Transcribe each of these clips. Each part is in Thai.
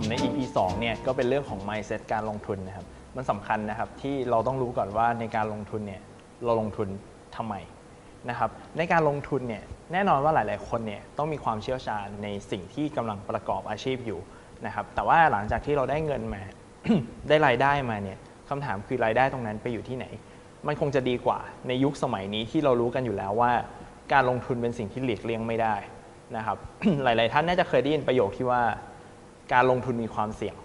ผมใน EP 2เนี่ยก็เป็นเรื่องของ mindset การลงทุนนะครับ มันสำคัญนะครับที่เราต้องรู้ก่อนว่าในการลงทุนเนี่ยเราลงทุนทำไมนะครับ ในการลงทุนเนี่ยแน่นอนว่าหลาย ๆ คนเนี่ยต้องมีความเชี่ยวชาญในสิ่งที่กำลังประกอบอาชีพอยู่นะครับ แต่ว่าหลังจากที่เราได้เงินมา ได้รายได้มาเนี่ยคำถามคือรายได้ตรงนั้นไปอยู่ที่ไหน มันคงจะดีกว่าในยุคสมัยนี้ที่เรารู้กันอยู่แล้วว่า การลงทุนเป็นสิ่งที่หลีกเลี่ยงไม่ได้นะครับ หลาย ๆ ท่านน่าจะเคยได้ยินประโยคที่ว่า การลงทุนมีความเสี่ยง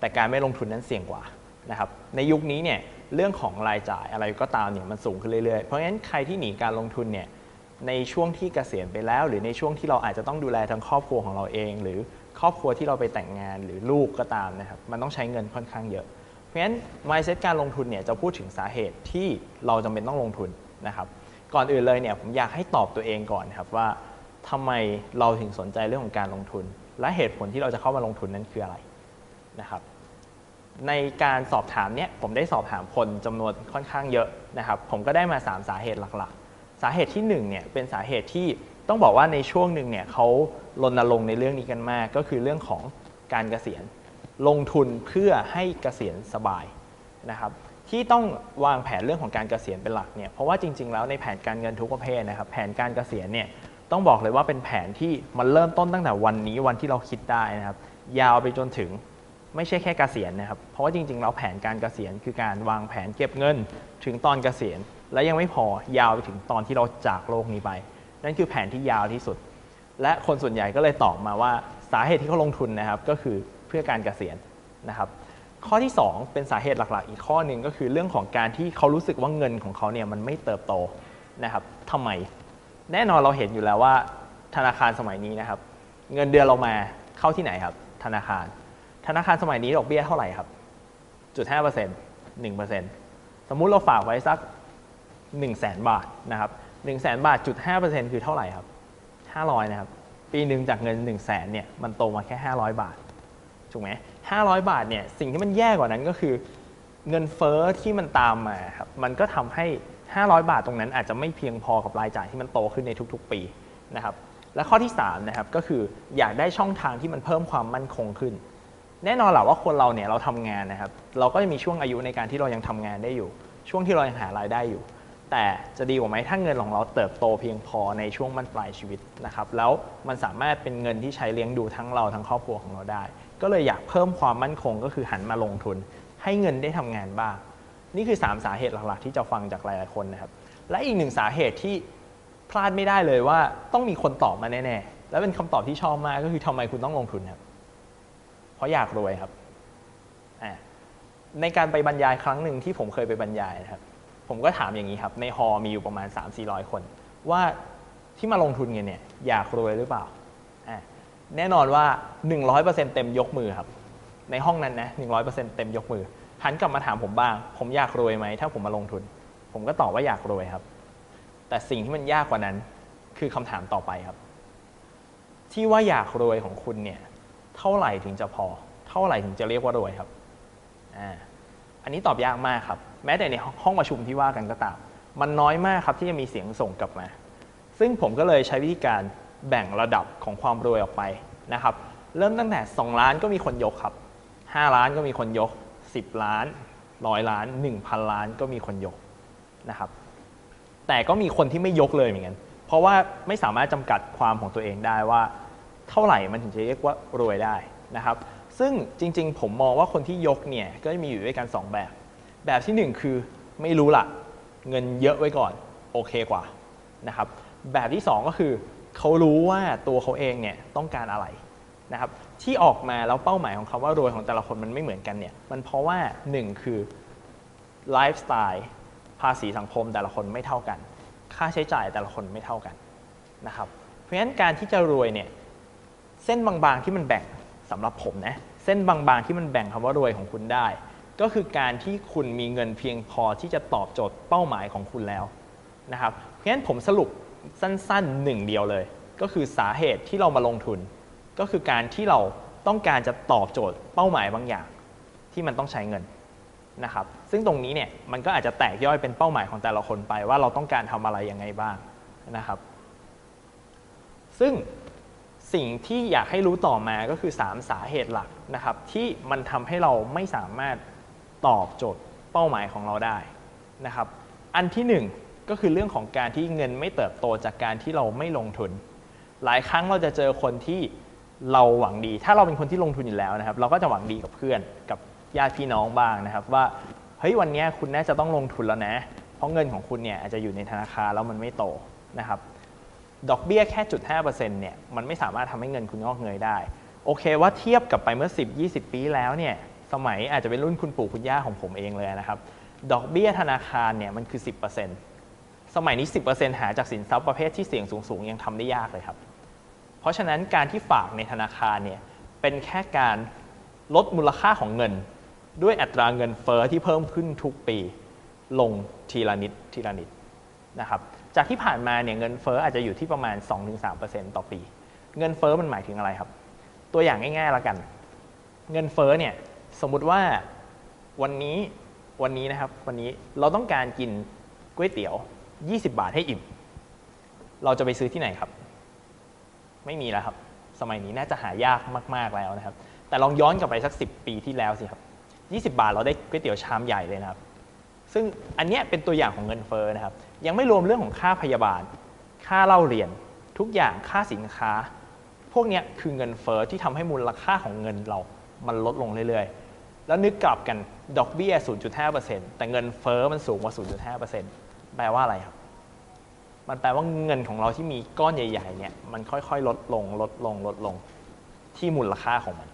แต่การไม่ลงทุนนั้นเสี่ยงกว่านะครับในยุคนี้เนี่ยเรื่องของรายจ่ายอะไรก็ตามเนี่ยมันสูงขึ้นเรื่อยๆ เพราะฉะนั้นใครที่หนีการลงทุนเนี่ยในช่วงที่เกษียณไปแล้ว หรือในช่วงที่เราอาจจะต้องดูแลทั้งครอบครัวของเราเอง หรือครอบครัวที่เราไปแต่งงานหรือลูกก็ตามนะครับมันต้องใช้เงินค่อนข้างเยอะ เพราะฉะนั้น mindset การลงทุนเนี่ยจะพูดถึงสาเหตุที่เราจำเป็นต้องลงทุนนะครับก่อนอื่นเลยเนี่ยผมอยากให้ตอบตัวเองก่อนครับว่าทำไมเราถึงสนใจเรื่องของการลงทุน และเหตุผลที่เราจะเข้ามาลงทุนนั้นคืออะไรนะครับในการสอบถามเนี้ยผมได้สอบถามคนจำนวนค่อนข้างเยอะนะครับ ผมก็ได้มา 3 สาเหตุหลักๆ สาเหตุที่1เนี่ยเป็นสาเหตุที่ต้องบอกว่าในช่วงหนึ่งเนี่ยเขารณรงค์ในเรื่องนี้กันมาก ก็คือเรื่องของการเกษียณ ลงทุนเพื่อให้เกษียณสบายนะครับที่ต้องวางแผนเรื่องของการเกษียณเป็นหลักเนี่ยเพราะว่าจริง ๆ แล้วในแผนการเงินทุกประเภทนะครับแผนการเกษียณเนี่ย ต้องบอกเลยว่าเป็นแผนที่มันเริ่มต้นตั้งแต่วันนี้วันที่เราคิดได้นะครับ ยาวไปจนถึงไม่ใช่แค่เกษียณนะครับ เพราะว่าจริงๆแล้วแผนการเกษียณคือการวางแผนเก็บเงินถึงตอนเกษียณ และยังไม่พอยาวไปถึงตอนที่เราจากโลกนี้ไป นั่นคือแผนที่ยาวที่สุด และคนส่วนใหญ่ก็เลยตอบมาว่าสาเหตุที่เขาลงทุนนะครับ ก็คือเพื่อการเกษียณนะครับ ข้อที่ 2 เป็นสาเหตุหลักๆ อีกข้อหนึ่งก็คือเรื่องของการที่เขารู้สึกว่าเงินของเขาเนี่ยมันไม่เติบโตนะครับทำไม แน่นอนเราเห็นอยู่แล้วว่าธนาคารสมัยนี้นะครับ เงินเดือนเรามาเข้าที่ไหนครับ ธนาคาร ธนาคารสมัยนี้ดอกเบี้ยเท่าไหร่ครับจุดห้าเปอร์เซ็นต์หนึ่งเปอร์เซ็นต์สมมุติเราฝากไว้สัก1 0 0 0 0แสนบาทนะครับ1 0 0 0 0แสนบาทจุดห้าเปอร์เซ็นต์คือเท่าไหร่ครับ500นะครับ ปีหนึ่งจากเงิน1 0 0 0 0แสนเนี่ยมันโตมาแค่500บาทถูกไหม500บาทเนี่ยสิ่งที่มันแย่กว่านั้นก็คือ เงินเฟ้อที่มันตามมาครับมันก็ทำให้ 500 บาทตรงนั้นอาจจะไม่เพียงพอกับรายจ่ายที่มันโตขึ้นในทุกๆ ปีนะครับและข้อที่3นะครับก็คืออยากได้ช่องทางที่มันเพิ่มความมั่นคงขึ้น แน่นอนแหละว่าคนเราเนี่ยเราทำงานนะครับเราก็จะมีช่วงอายุในการที่เรายังทำงานได้อยู่ ช่วงที่เรายังหารายได้อยู่ แต่จะดีกว่าไหมถ้าเงินของเราเติบโตเพียงพอในช่วงบั้นปลายชีวิตนะครับแล้วมันสามารถเป็นเงินที่ใช้เลี้ยงดูทั้งเราทั้งครอบครัวของเราได้ ก็เลยอยากเพิ่มความมั่นคงก็คือหันมาลงทุน ให้เงินได้ทำงานบ้าง นี่คือ 3 สาเหตุหลักๆ ที่จะฟังจากหลายๆคนนะครับและอีกหนึ่งสาเหตุที่พลาดไม่ได้เลยว่าต้องมีคนตอบมาแน่ๆ และเป็นคำตอบที่ชอบมากก็คือทำไมคุณต้องลงทุนครับ เพราะอยากรวยครับในการไปบรรยายครั้งหนึ่งที่ผมเคยไปบรรยายนะครับ ผมก็ถามอย่างนี้ครับ ในฮอมีอยู่ประมาณ 3-400 คน ว่าที่มาลงทุนกันเนี่ยอยากรวยหรือเปล่าอ่า แน่นอนว่า 100%เต็มยกมือครับ ในห้องนั้นนะ100%เต็มยกมือ หันกลับมาถามผมบ้าง ผมอยากรวยไหมถ้าผมมาลงทุน ผมก็ตอบว่าอยากรวยครับ แต่สิ่งที่มันยากกว่านั้นคือคำถามต่อไปครับ ที่ว่าอยากรวยของคุณเนี่ย เท่าไหร่ถึงจะพอ เท่าไหร่ถึงจะเรียกว่ารวยครับอ่าอันนี้ตอบยากมากครับ แม้แต่ในห้องประชุมที่ว่ากันก็ตามมันน้อยมากครับที่จะมีเสียงส่งกลับมา ซึ่งผมก็เลยใช้วิธีการแบ่งระดับของความรวยออกไปนะครับ เริ่มตั้งแต่ 2 ล้านก็มีคนยกครับ 5 ล้านก็มีคนยก 10 ล้านร้อยล้าน 1,000 ล้านก็มีคนยกนะครับ แต่ก็มีคนที่ไม่ยกเลยเหมือนกัน เพราะว่าไม่สามารถจำกัดความของตัวเองได้ว่า เท่าไหร่มันถึงจะเรียกว่ารวยได้นะครับ ซึ่งจริงๆ ผมมองว่าคนที่ยกเนี่ยก็มีอยู่ด้วยกัน 2 แบบ แบบทีหนึ่1 คือไม่รู้ละเงินเยอะไว้ก่อนโอเคกว่านะครับ แบบที่ 2 ก็คือเขารู้ว่าตัวเขาเองเนี่ยต้องการอะไรนะครับ ที่ออกมาแล้วเป้าหมายของคำว่ารวยของแต่ละคนมันไม่เหมือนกันเนี่ยมันเพราะว่า 1 คือไลฟ์สไตล์ภาษีสังคมแต่ละคนไม่เท่ากัน ค่าใช้จ่ายแต่ละคนไม่เท่ากันนะครับเพราะฉะนั้นการที่จะรวยเนี่ยเส้นบางๆที่มันแบ่งสำหรับผมนะเส้นบางๆที่มันแบ่งคำว่ารวยของคุณได้ ก็คือการที่คุณมีเงินเพียงพอที่จะตอบโจทย์เป้าหมายของคุณแล้วนะครับเพราะฉะนั้นผมสรุปสั้นๆหนึ่งเดียวเลย ก็คือสาเหตุที่เรามาลงทุน ก็คือการที่เราต้องการจะตอบโจทย์เป้าหมายบางอย่างที่มันต้องใช้เงินนะครับ ซึ่งตรงนี้เนี่ยมันก็อาจจะแตกย่อยเป็นเป้าหมายของแต่ละคนไปว่าเราต้องการทำอะไรยังไงบ้างนะครับ ซึ่งสิ่งที่อยากให้รู้ต่อมาก็คือ 3 สาเหตุหลักนะครับ ที่มันทำให้เราไม่สามารถตอบโจทย์เป้าหมายของเราได้นะครับ อันที่หนึ่งก็คือเรื่องของการที่เงินไม่เติบโตจากการที่เราไม่ลงทุน หลายครั้งเราจะเจอคนที่ เราหวังดี ถ้าเราเป็นคนที่ลงทุนอยู่แล้วนะครับ เราก็จะหวังดีกับเพื่อนกับญาติพี่น้องบ้างนะครับ ว่าเฮ้ยวันนี้คุณน่าจะต้องลงทุนแล้วนะ เพราะเงินของคุณเนี่ยอาจจะอยู่ในธนาคารแล้วมันไม่โตนะครับดอกเบี้ยแค่จุด5%เนี่ยมันไม่สามารถทำให้เงินคุณงอกเงยได้ โอเคว่าเทียบกับไปเมื่อ 10 20 ปีแล้วเนี่ยสมัยอาจจะเป็นรุ่นคุณปู่คุณย่าของผมเองเลยนะครับ ดอกเบี้ยธนาคารเนี่ยมันคือ 10%สมัยนี้ 10%หาจากสินทรัพย์ประเภทที่เสี่ยงสูงๆ ยังทำได้ยากเลยครับ เพราะฉะนั้นการที่ฝากในธนาคารเนี่ยเป็นแค่การลดมูลค่าของเงิน ด้วยอัตราเงินเฟอ้อที่เพิ่มขึ้นทุกปี ลงทีละนิดทีละนิดนะครับจากที่ผ่านมาเนี่ยเงินเฟอ้ออาจจะอยู่ที่ประมาณ 2-3%ต่อปี เงินเฟอ้อมันหมายถึงอะไรครับ ตัวอย่างง่ายๆแล้วกัน เงินเฟอ้อเนี่ยสมมุติว่าวันนี้วันนี้นะครับวันนี้เราต้องการกินก๋วยเตี๋ยว 20 บาทให้อิ่ม เราจะไปซื้อที่ไหนครับ ไม่มีแล้วครับ สมัยนี้น่าจะหายากมาก ๆแล้วนะครับ แต่ลองย้อนกลับไปสัก 10 ปีที่แล้วสิครับ 20 บาทเราได้ก๋วยเตี๋ยวชามใหญ่เลยนะครับ ซึ่งอันเนี้ยเป็นตัวอย่างของเงินเฟ้อนะครับ ยังไม่รวมเรื่องของค่าพยาบาล ค่าเล่าเรียน ทุกอย่างค่าสินค้า พวกเนี้ยคือเงินเฟ้อที่ทำให้มูลค่าของเงินเรา มันลดลงเรื่อยๆ แล้วนึกกลับกันดอกเบี้ย 0.5%แต่เงินเฟ้อมันสูงกว่า 0.5%แปลว่าอะไรครับ มันแปลว่าเงินของเราที่มีก้อนใหญ่ๆเนี่ยมันค่อยๆ ลดลงลดลงลดลงที่มูลค่าของมัน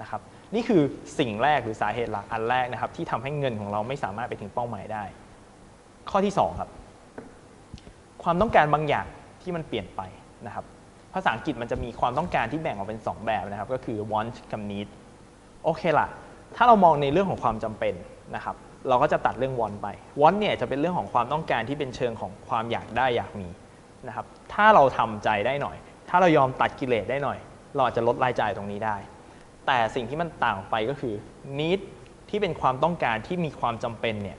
นะครับนี่คือสิ่งแรกหรือสาเหตุหลักอันแรกนะครับ ที่ทำให้เงินของเราไม่สามารถไปถึงเป้าหมายได้ ข้อที่ 2 ครับ ความต้องการบางอย่างที่มันเปลี่ยนไปนะครับภาษาอังกฤษมันจะมีความต้องการที่แบ่งออกเป็น 2 แบบนะครับ ก็คือ want กับ need โอเคล่ะถ้าเรามองในเรื่องของความจำเป็นนะครับ เราก็จะตัดเรื่อง want ไป want เนี่ยจะเป็นเรื่องของความต้องการที่เป็นเชิงของความอยากได้อยากมีนะครับ ถ้าเราทำใจได้หน่อย ถ้าเรายอมตัดกิเลสได้หน่อย เราอาจจะลดรายจ่ายตรงนี้ได้ แต่สิ่งที่มันต่างไปก็คือ need ที่เป็นความต้องการที่มีความจำเป็นเนี่ย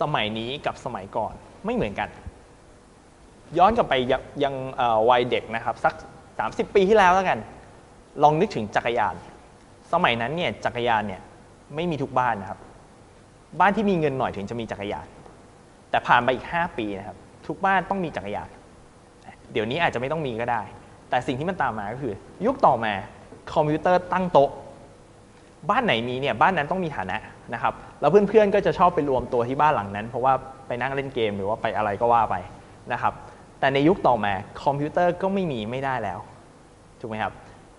สมัยนี้กับสมัยก่อนไม่เหมือนกัน ย้อนกลับไปยังยังวัยเด็กนะครับ สัก 30 ปีที่แล้วแล้วกัน ลองนึกถึงจักรยาน สมัยนั้นเนี่ยจักรยานเนี่ยไม่มีทุกบ้านนะครับ บ้านที่มีเงินหน่อยถึงจะมีจักรยาน แต่ผ่านไปอีก 5 ปีนะครับ ทุกบ้านต้องมีจักรยาน เดี๋ยวนี้อาจจะไม่ต้องมีก็ได้ แต่สิ่งที่มันตามมาก็คือ ยุคต่อมาคอมพิวเตอร์ตั้งโต๊ะ บ้านไหนมีเนี่ยบ้านนั้นต้องมีฐานะนะครับ แล้วเพื่อนๆก็จะชอบไปรวมตัวที่บ้านหลังนั้น เพราะว่าไปนั่งเล่นเกมหรือว่าไปอะไรก็ว่าไปนะครับ แต่ในยุคต่อมาคอมพิวเตอร์ก็ไม่มีไม่ได้แล้วถูกไหมครับ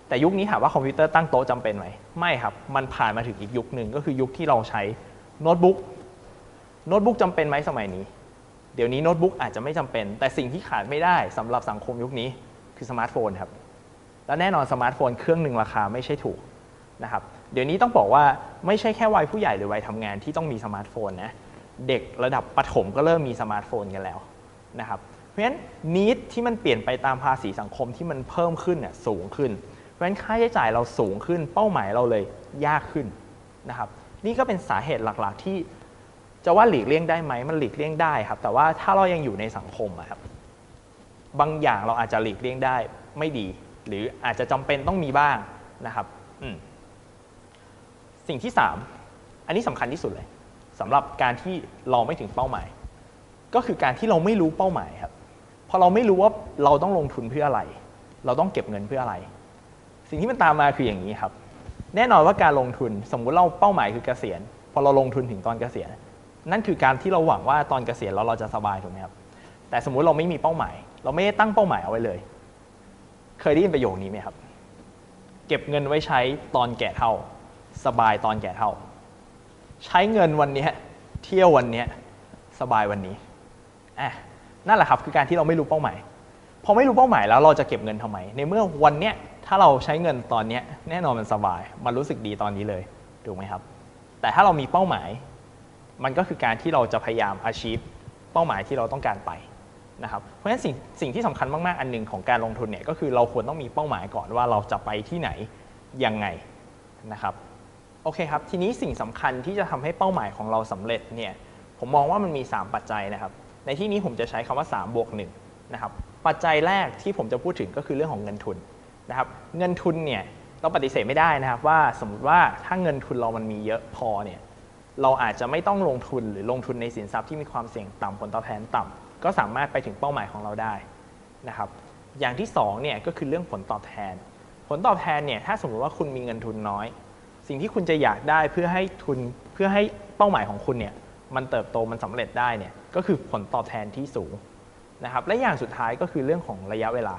แต่ยุคนี้ถามว่าคอมพิวเตอร์ตั้งโต๊ะจำเป็นไหมไม่ครับ มันผ่านมาถึงอีกยุคหนึ่งก็คือยุคที่เราใช้ โน้ตบุ๊กโน้ตบุ๊กจำเป็นไหมสมัยนี้ เดี๋ยวนี้โน้ตบุ๊กอาจจะไม่จำเป็น แต่สิ่งที่ขาดไม่ได้สำหรับสังคมยุคนี้คือสมาร์ทโฟนครับ และแน่นอนสมาร์ทโฟนเครื่องหนึ่งราคาไม่ใช่ถูกนะครับเดี๋ยวนี้ต้องบอกว่าไม่ใช่แค่วัยผู้ใหญ่หรือวัยทำงานที่ต้องมีสมาร์ทโฟนนะเด็กระดับประถมก็เริ่มมีสมาร์ทโฟนกันแล้วนะครับเพราะฉะนั้นนิดที่มันเปลี่ยนไปตามภาษีสังคมที่มันเพิ่มขึ้นเนี่ยสูงขึ้น เพราะฉะนั้นค่าใช้จ่ายเราสูงขึ้น เป้าหมายเราเลยยากขึ้นนะครับ นี่ก็เป็นสาเหตุหลักๆ ที่จะว่าหลีกเลี่ยงได้ไหมมันหลีกเลี่ยงได้ครับ แต่ว่าถ้าเรายังอยู่ในสังคมครับบางอย่างเราอาจจะหลีกเลี่ยงได้ไม่ดี หรืออาจจะจำเป็นต้องมีบ้างนะครับสิ่งที่ 3 อันนี้สำคัญที่สุดเลยสำหรับการที่เราไม่ถึงเป้าหมาย ก็คือการที่เราไม่รู้เป้าหมายครับพอเราไม่รู้ว่าเราต้องลงทุนเพื่ออะไร เราต้องเก็บเงินเพื่ออะไร สิ่งที่มันตามมาคืออย่างนี้ครับ แน่นอนว่าการลงทุนสมมุติเราเป้าหมายคือเกษียณพอเราลงทุนถึงตอนเกษียณนั่นคือการที่เราหวังว่าตอนเกษียณแล้วเราจะสบายถูกไหมครับแต่สมมุติเราไม่มีเป้าหมาย เราไม่ได้ตั้งเป้าหมายเอาไว้เลย เคยได้ยินประโยคนี้ไหมครับ เก็บเงินไว้ใช้ตอนแก่เท่า สบายตอนแก่เท่า ใช้เงินวันนี้เที่ยววันนี้สบายวันนี้อะนั่นแหละครับคือการที่เราไม่รู้เป้าหมายพอไม่รู้เป้าหมายแล้วเราจะเก็บเงินทำไม ในเมื่อวันเนี้ย ถ้าเราใช้เงินตอนนี้แน่นอนมันสบาย มันรู้สึกดีตอนนี้เลยถูกไหมครับ แต่ถ้าเรามีเป้าหมาย มันก็คือการที่เราจะพยายาม achieve เป้าหมายที่เราต้องการไปนะครับเพราะฉะนั้นสิ่งสิ่งที่สำคัญมาก ๆ อันหนึ่งของการลงทุนเนี่ยก็คือเราควรต้องมีเป้าหมายก่อนว่าเราจะไปที่ไหนยังไงนะครับโอเคครับ ทีนี้สิ่งสำคัญที่จะทำให้เป้าหมายของเราสำเร็จเนี่ยผมมองว่ามันมี 3 ปัจจัยนะครับ ในที่นี้ผมจะใช้คำว่า3บวก1นะครับปัจจัยแรกที่ผมจะพูดถึงก็คือเรื่องของเงินทุน นะครับเงินทุนเนี่ยเราปฏิเสธไม่ได้นะครับว่าสมมติว่าถ้าเงินทุนเรามันมีเยอะพอเนี่ยเราอาจจะไม่ต้องลงทุนหรือลงทุนในสินทรัพย์ที่มีความเสี่ยงต่ำผลตอบแทนต่ำก็สามารถไปถึงเป้าหมายของเราได้นะครับอย่างที่สองเนี่ยก็คือเรื่องผลตอบแทน ผลตอบแทนเนี่ยถ้าสมมติว่าคุณมีเงินทุนน้อย สิ่งที่คุณจะอยากได้เพื่อให้ทุนเพื่อให้เป้าหมายของคุณเนี่ยมันเติบโตมันสำเร็จได้เนี่ยก็คือผลตอบแทนที่สูงนะครับและอย่างสุดท้ายก็คือเรื่องของระยะเวลา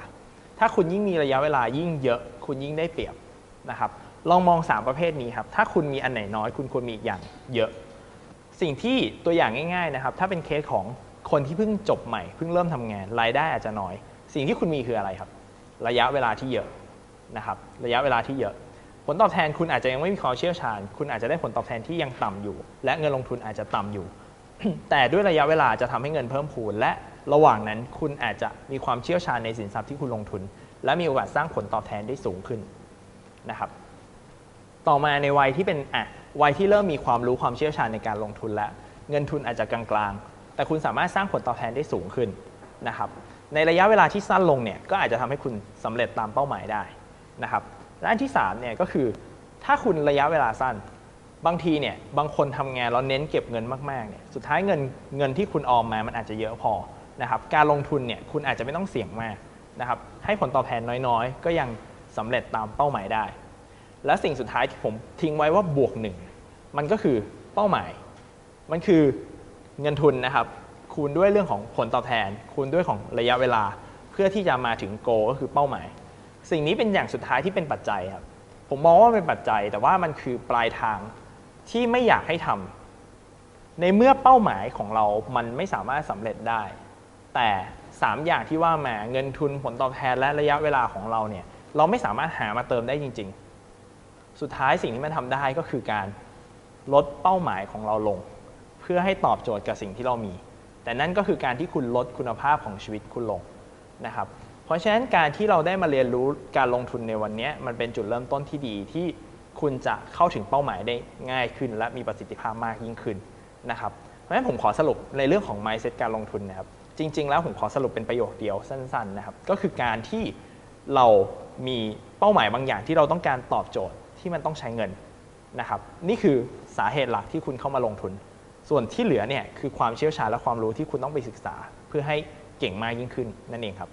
ถ้าคุณยิ่งมีระยะเวลายิ่งเยอะ คุณยิ่งได้เปรียบนะครับ ลองมอง 3 ประเภทนี้ครับ ถ้าคุณมีอันไหนน้อย คุณควรมีอีกอย่างเยอะ สิ่งที่ตัวอย่างง่าย ๆนะครับ ถ้าเป็นเคสของคนที่เพิ่งจบใหม่ เพิ่งเริ่มทำงาน รายได้อาจจะน้อย สิ่งที่คุณมีคืออะไรครับ ระยะเวลาที่เยอะนะครับ ระยะเวลาที่เยอะ ผลตอบแทนคุณอาจจะยังไม่มีความเชี่ยวชาญ คุณอาจจะได้ผลตอบแทนที่ยังต่ำอยู่ และเงินลงทุนอาจจะต่ำอยู่ แต่ด้วยระยะเวลาจะทำให้เงินเพิ่มพูนและ ระหว่างนั้นคุณอาจจะมีความเชี่ยวชาญในสินทรัพย์ที่คุณลงทุน และมีโอกาสสร้างผลตอบแทนได้สูงขึ้นนะครับ ต่อมาในวัยที่เป็นอะวัยที่เริ่มมีความรู้ความเชี่ยวชาญในการลงทุนแล้ว เงินทุนอาจจะกลางๆ แต่คุณสามารถสร้างผลตอบแทนได้สูงขึ้นนะครับ ในระยะเวลาที่สั้นลงเนี่ยก็อาจจะทำให้คุณสำเร็จตามเป้าหมายได้นะครับและอันที่3เนี่ยก็คือถ้าคุณระยะเวลาสั้น บางทีเนี่ยบางคนทำงานแล้วเน้นเก็บเงินมากๆเนี่ยสุดท้ายเงินเงินที่คุณออมมามันอาจจะเยอะพอ นะครับการลงทุนเนี่ยคุณอาจจะไม่ต้องเสี่ยงมากนะครับให้ผลตอบแทนน้อยๆ ก็ยังสำเร็จตามเป้าหมายได้ และสิ่งสุดท้ายที่ผมทิ้งไว้ว่าบวกหนึ่งมันก็คือเป้าหมาย มันคือเงินทุนนะครับคูณด้วยเรื่องของผลตอบแทน คูณด้วยของระยะเวลาเพื่อที่จะมาถึงโกก็คือเป้าหมาย สิ่งนี้เป็นอย่างสุดท้ายที่เป็นปัจจัยครับผมมองว่าเป็นปัจจัย แต่ว่ามันคือปลายทางที่ไม่อยากให้ทำในเมื่อเป้าหมายของเรามันไม่สามารถสำเร็จได้ แต่ 3 อย่างที่ว่ามาเงินทุนผลตอบแทนและระยะเวลาของเราเนี่ยเราไม่สามารถหามาเติมได้จริง ๆ สุดท้ายสิ่งที่มันทำได้ก็คือการลดเป้าหมายของเราลง เพื่อให้ตอบโจทย์กับสิ่งที่เรามี แต่นั่นก็คือการที่คุณลดคุณภาพของชีวิตคุณลงนะครับเพราะฉะนั้นการที่เราได้มาเรียนรู้การลงทุนในวันนี้มันเป็นจุดเริ่มต้นที่ดีที่คุณจะเข้าถึงเป้าหมายได้ง่ายขึ้น และมีประสิทธิภาพมากยิ่งขึ้นนะครับเพราะฉะนั้นผมขอสรุปในเรื่องของ mindset การลงทุนนะครับ จริง ๆ แล้วผมขอสรุปเป็นประโยคเดียวสั้นๆนะครับ ก็คือการที่เรามีเป้าหมายบางอย่างที่เราต้องการตอบโจทย์ที่มันต้องใช้เงินนะครับ นี่คือสาเหตุหลักที่คุณเข้ามาลงทุน ส่วนที่เหลือเนี่ยคือความเชี่ยวชาญและความรู้ที่คุณต้องไปศึกษา เพื่อให้เก่งมากยิ่งขึ้นนั่นเองครับ